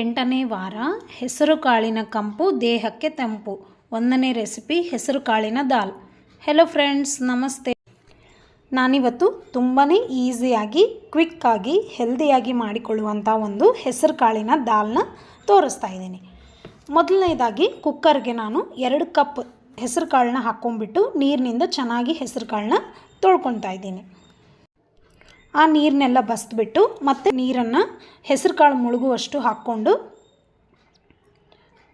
ಎಂಟನೇ ವಾರ, ಹೆಸರು ಕಾಳಿನ ಕಂಪು, ದೇಹಕ್ಕೆ ತಂಪು. ಒಂದನೇ ರೆಸಿಪಿ, ಹೆಸರು ಕಾಳಿನ ದಾಲ್. ಹೆಲೋ ಫ್ರೆಂಡ್ಸ್ ನಮಸ್ತೆ. ನಾನಿವತ್ತು ತುಂಬಾ ಈಸಿಯಾಗಿ ಕ್ವಿಕ್ಕಾಗಿ ಹೆಲ್ದಿಯಾಗಿ ಮಾಡಿಕೊಳ್ಳುವಂಥ ಒಂದು ಹೆಸರು ಕಾಳಿನ ದಾಲ್ನ ತೋರಿಸ್ತಾ ಇದ್ದೀನಿ. ಮೊದಲನೇದಾಗಿ ಕುಕ್ಕರ್ಗೆ ನಾನು ಎರಡು ಕಪ್ ಹೆಸರು ಕಾಳನ್ನ ಹಾಕ್ಕೊಂಡ್ಬಿಟ್ಟು ನೀರಿನಿಂದ ಚೆನ್ನಾಗಿ ಹೆಸರು ಕಾಳನ್ನ ತೊಳ್ಕೊತಾ ಇದ್ದೀನಿ. ಆ ನೀರನ್ನೆಲ್ಲ ಬಸ್ದ್ಬಿಟ್ಟು ಮತ್ತೆ ನೀರನ್ನು ಹೆಸರು ಕಾಳು ಮುಳುಗುವಷ್ಟು ಹಾಕ್ಕೊಂಡು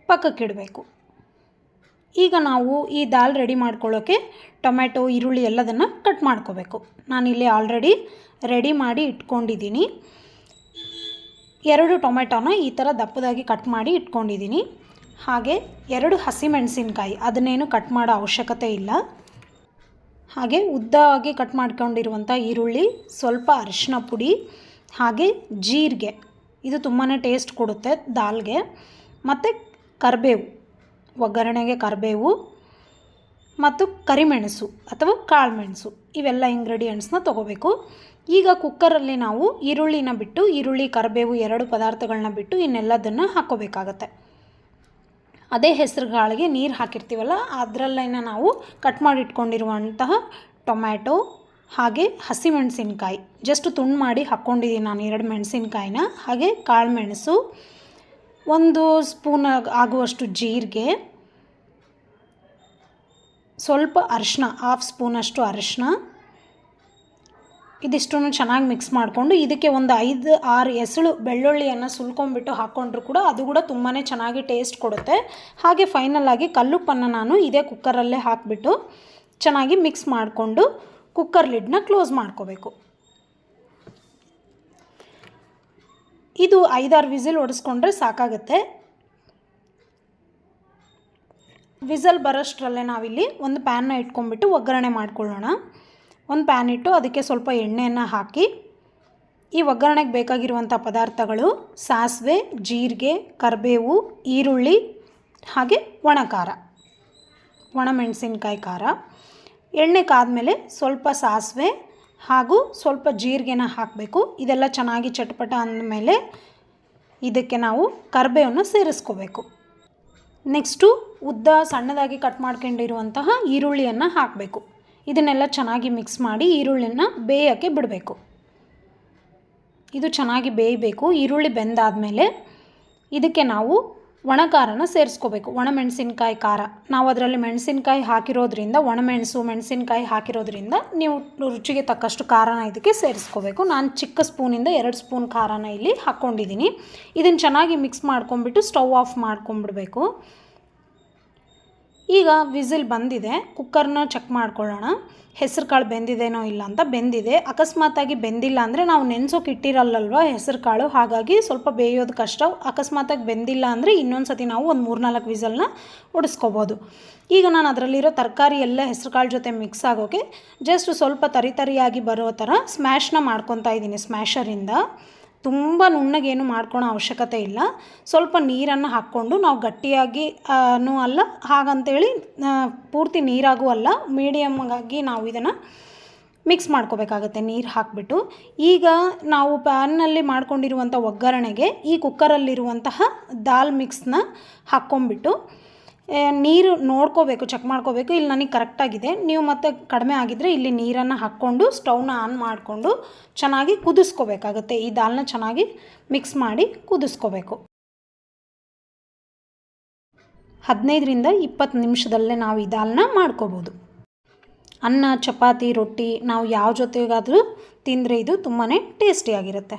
ಪಕ್ಕಕ್ಕಿಡಬೇಕು. ಈಗ ನಾವು ಈ ದಾಲ್ ರೆಡಿ ಮಾಡ್ಕೊಳ್ಳೋಕ್ಕೆ ಟೊಮೆಟೊ ಈರುಳ್ಳಿ ಎಲ್ಲದನ್ನು ಕಟ್ ಮಾಡ್ಕೋಬೇಕು. ನಾನಿಲ್ಲಿ ಆಲ್ರೆಡಿ ರೆಡಿ ಮಾಡಿ ಇಟ್ಕೊಂಡಿದ್ದೀನಿ. ಎರಡು ಟೊಮೆಟೊನ ಈ ಥರ ದಪ್ಪದಾಗಿ ಕಟ್ ಮಾಡಿ ಇಟ್ಕೊಂಡಿದ್ದೀನಿ. ಹಾಗೆ ಎರಡು ಹಸಿಮೆಣಸಿನ್ಕಾಯಿ, ಅದನ್ನೇನು ಕಟ್ ಮಾಡೋ ಅವಶ್ಯಕತೆ ಇಲ್ಲ. ಹಾಗೆ ಉದ್ದವಾಗಿ ಕಟ್ ಮಾಡ್ಕೊಂಡಿರುವಂಥ ಈರುಳ್ಳಿ, ಸ್ವಲ್ಪ ಅರಿಶಿನ ಪುಡಿ, ಹಾಗೆ ಜೀರಿಗೆ. ಇದು ತುಂಬಾ ಟೇಸ್ಟ್ ಕೊಡುತ್ತೆ ದಾಲ್ಗೆ. ಮತ್ತು ಕರಿಬೇವು, ಒಗ್ಗರಣೆಗೆ ಕರಿಬೇವು ಮತ್ತು ಕರಿಮೆಣಸು ಅಥವಾ ಕಾಳುಮೆಣಸು. ಇವೆಲ್ಲ ಇಂಗ್ರೀಡಿಯೆಂಟ್ಸ್ನ ತೊಗೋಬೇಕು. ಈಗ ಕುಕ್ಕರಲ್ಲಿ ನಾವು ಈರುಳ್ಳಿನ ಬಿಟ್ಟು, ಈರುಳ್ಳಿ, ಕರಿಬೇವು ಎರಡು ಪದಾರ್ಥಗಳನ್ನ ಬಿಟ್ಟು ಇನ್ನೆಲ್ಲದನ್ನು ಹಾಕ್ಕೋಬೇಕಾಗತ್ತೆ ಅದೇ ಹೆಸರು ಕಾಳಿಗೆ ನೀರು ಹಾಕಿರ್ತೀವಲ್ಲ, ಅದರಲ್ಲೇನ ನಾವು ಕಟ್ ಮಾಡಿ ಇಟ್ಕೊಂಡಿರುವಂತಹ ಟೊಮ್ಯಾಟೊ ಹಾಗೆ ಹಸಿಮೆಣಸಿನ್ಕಾಯಿ. ಜಸ್ಟ್ ತುಂಡು ಮಾಡಿ ಹಾಕ್ಕೊಂಡಿದ್ದೀನಿ ನಾನು ಎರಡು ಮೆಣಸಿನ್ಕಾಯಿನ, ಹಾಗೆ ಕಾಳುಮೆಣಸು ಒಂದು ಸ್ಪೂನ್ ಆಗುವಷ್ಟು ಜೀರಿಗೆ, ಸ್ವಲ್ಪ ಅರಿಶಿನ ಹಾಫ್ ಸ್ಪೂನಷ್ಟು ಅರಿಶಿನ ಇದಿಷ್ಟನ್ನು ಚೆನ್ನಾಗಿ ಮಿಕ್ಸ್ ಮಾಡಿಕೊಂಡು ಇದಕ್ಕೆ ಒಂದು ಐದು, ಆರು ಎಸಳು ಬೆಳ್ಳುಳ್ಳಿಯನ್ನು ಸುಲ್ಕೊಂಡ್ಬಿಟ್ಟು ಹಾಕ್ಕೊಂಡ್ರು ಕೂಡ ಅದು ಕೂಡ ತುಂಬಾ ಚೆನ್ನಾಗಿ ಟೇಸ್ಟ್ ಕೊಡುತ್ತೆ. ಹಾಗೆ ಫೈನಲಾಗಿ ಕಲ್ಲುಪ್ಪನ್ನು ನಾನು ಇದೇ ಕುಕ್ಕರಲ್ಲೇ ಹಾಕಿಬಿಟ್ಟು ಚೆನ್ನಾಗಿ ಮಿಕ್ಸ್ ಮಾಡಿಕೊಂಡು ಕುಕ್ಕರ್ ಲಿಡ್ನ ಕ್ಲೋಸ್ ಮಾಡ್ಕೋಬೇಕು. ಇದು ಐದಾರು ವಿಸಿಲ್ ಹೊಡೆಸ್ಕೊಂಡ್ರೆ ಸಾಕಾಗುತ್ತೆ. ವಿಸಲ್ ಬರೋಷ್ಟರಲ್ಲೇ ನಾವಿಲ್ಲಿ ಒಂದು ಪ್ಯಾನ್ನ ಇಟ್ಕೊಂಡ್ಬಿಟ್ಟು ಒಗ್ಗರಣೆ ಮಾಡ್ಕೊಳ್ಳೋಣ. ಒಂದು ಪ್ಯಾನ್ ಇಟ್ಟು ಅದಕ್ಕೆ ಸ್ವಲ್ಪ ಎಣ್ಣೆಯನ್ನು ಹಾಕಿ, ಈ ಒಗ್ಗರಣೆಗೆ ಬೇಕಾಗಿರುವಂಥ ಪದಾರ್ಥಗಳು ಸಾಸಿವೆ, ಜೀರಿಗೆ, ಕರಿಬೇವು, ಈರುಳ್ಳಿ, ಹಾಗೆ ಒಣ ಖಾರ ಒಣಮೆಣಸಿನ್ಕಾಯಿ ಖಾರ. ಎಣ್ಣೆ ಕಾದ್ಮೇಲೆ ಸ್ವಲ್ಪ ಸಾಸಿವೆ ಹಾಗೂ ಸ್ವಲ್ಪ ಜೀರಿಗೆನ ಹಾಕಬೇಕು. ಇದೆಲ್ಲ ಚೆನ್ನಾಗಿ ಚಟ್ಪಟ ಅಂದಮೇಲೆ ಇದಕ್ಕೆ ನಾವು ಕರಿಬೇವನ್ನು ಸೇರಿಸ್ಕೋಬೇಕು. ನೆಕ್ಸ್ಟು ಉದ್ದ ಸಣ್ಣದಾಗಿ ಕಟ್ ಮಾಡ್ಕೊಂಡಿರುವಂತಹ ಈರುಳ್ಳಿಯನ್ನು ಹಾಕಬೇಕು. ಇದನ್ನೆಲ್ಲ ಚೆನ್ನಾಗಿ ಮಿಕ್ಸ್ ಮಾಡಿ ಈರುಳ್ಳಿನ ಬೇಯೋಕ್ಕೆ ಬಿಡಬೇಕು. ಇದು ಚೆನ್ನಾಗಿ ಬೇಯಬೇಕು. ಈರುಳ್ಳಿ ಬೆಂದಾದಮೇಲೆ ಇದಕ್ಕೆ ನಾವು ಒಣ ಖಾರನ ಸೇರಿಸ್ಕೋಬೇಕು. ಒಣಮೆಣಸಿನ್ಕಾಯಿ ಖಾರ. ನಾವು ಅದರಲ್ಲಿ ಮೆಣಸಿನ್ಕಾಯಿ ಹಾಕಿರೋದ್ರಿಂದ, ಒಣಮೆಣಸು, ಮೆಣಸಿನ್ಕಾಯಿ ಹಾಕಿರೋದ್ರಿಂದ ನೀವು ರುಚಿಗೆ ತಕ್ಕಷ್ಟು ಖಾರನ ಇದಕ್ಕೆ ಸೇರಿಸ್ಕೋಬೇಕು. ನಾನು ಚಿಕ್ಕ ಸ್ಪೂನಿಂದ ಎರಡು ಸ್ಪೂನ್ ಖಾರನ ಇಲ್ಲಿ ಹಾಕ್ಕೊಂಡಿದ್ದೀನಿ. ಇದನ್ನು ಚೆನ್ನಾಗಿ ಮಿಕ್ಸ್ ಮಾಡ್ಕೊಂಬಿಟ್ಟು ಸ್ಟವ್ ಆಫ್ ಮಾಡ್ಕೊಂಬಿಡಬೇಕು ಈಗ ವಿಸಿಲ್ ಬಂದಿದೆ, ಕುಕ್ಕರ್ನ ಚೆಕ್ ಮಾಡ್ಕೊಳ್ಳೋಣ. ಹೆಸರು ಕಾಳು ಬೆಂದಿದೆನೋ ಇಲ್ಲ ಅಂತ ಬೆಂದಿದೆ. ಅಕಸ್ಮಾತಾಗಿ ಬೆಂದಿಲ್ಲ ಅಂದರೆ ನಾವು ನೆನ್ಸೋಕೆ ಇಟ್ಟಿರಲ್ಲಲ್ವ ಹೆಸರು ಕಾಳು? ಹಾಗಾಗಿ ಸ್ವಲ್ಪ ಬೇಯೋದು ಕಷ್ಟ. ಅಕಸ್ಮಾತಾಗಿ ಬೆಂದಿಲ್ಲ ಅಂದರೆ ಇನ್ನೊಂದು ಸತಿ ನಾವು ಒಂದು ಮೂರ್ನಾಲ್ಕು ವಿಸಲ್ನ ಉಡಿಸ್ಕೋಬೋದು. ಈಗ ನಾನು ಅದರಲ್ಲಿರೋ ತರಕಾರಿ ಎಲ್ಲ ಹೆಸರು ಕಾಳು ಜೊತೆ ಮಿಕ್ಸ್ ಆಗೋಕೆ ಜಸ್ಟ್ ಸ್ವಲ್ಪ ತರಿತರಿಯಾಗಿ ಬರೋ ಥರ ಸ್ಮ್ಯಾಶ್ನ ಮಾಡ್ಕೊತಾ ಇದ್ದೀನಿ ಸ್ಮ್ಯಾಶರಿಂದ ತುಂಬ ನುಣ್ಣಗೇನು ಮಾಡ್ಕೊಳೋ ಅವಶ್ಯಕತೆ ಇಲ್ಲ. ಸ್ವಲ್ಪ ನೀರನ್ನು ಹಾಕ್ಕೊಂಡು ನಾವು ಗಟ್ಟಿಯಾಗಿ ಅಲ್ಲ, ಹಾಗಂತೇಳಿ ಪೂರ್ತಿ ನೀರಾಗೂ ಅಲ್ಲ ಮೀಡಿಯಮ್ಗಾಗಿ ನಾವು ಇದನ್ನು ಮಿಕ್ಸ್ ಮಾಡ್ಕೋಬೇಕಾಗತ್ತೆ, ನೀರು ಹಾಕಿಬಿಟ್ಟು. ಈಗ ನಾವು ಪ್ಯಾನ್ನಲ್ಲಿ ಮಾಡ್ಕೊಂಡಿರುವಂಥ ಒಗ್ಗರಣೆಗೆ ಈ ಕುಕ್ಕರಲ್ಲಿರುವಂತಹ ದಾಲ್ ಮಿಕ್ಸ್ನ ಹಾಕ್ಕೊಂಬಿಟ್ಟು ನೀರು ನೋಡ್ಕೋಬೇಕು ಚೆಕ್ ಮಾಡ್ಕೋಬೇಕು. ಇಲ್ಲಿ ನನಗೆ ಕರೆಕ್ಟಾಗಿದೆ ನೀವು ಮತ್ತೆ ಕಡಿಮೆ ಆಗಿದ್ದರೆ ಇಲ್ಲಿ ನೀರನ್ನು ಹಾಕ್ಕೊಂಡು ಸ್ಟವ್ನ ಆನ್ ಮಾಡಿಕೊಂಡು ಚೆನ್ನಾಗಿ ಕುದಿಸ್ಕೋಬೇಕಾಗುತ್ತೆ. ಈ ದಾಲ್ನ ಚೆನ್ನಾಗಿ ಮಿಕ್ಸ್ ಮಾಡಿ ಕುದಿಸ್ಕೋಬೇಕು. ಹದಿನೈದರಿಂದ ಇಪ್ಪತ್ತು ನಿಮಿಷದಲ್ಲೇ ನಾವು ಈ ದಾಲ್ನ ಮಾಡ್ಕೋಬೋದು. ಅನ್ನ, ಚಪಾತಿ, ರೊಟ್ಟಿ ನಾವು ಯಾವ ಜೊತೆಗಾದರೂ ತಿಂದರೆ ಇದು ತುಂಬಾ ಟೇಸ್ಟಿಯಾಗಿರುತ್ತೆ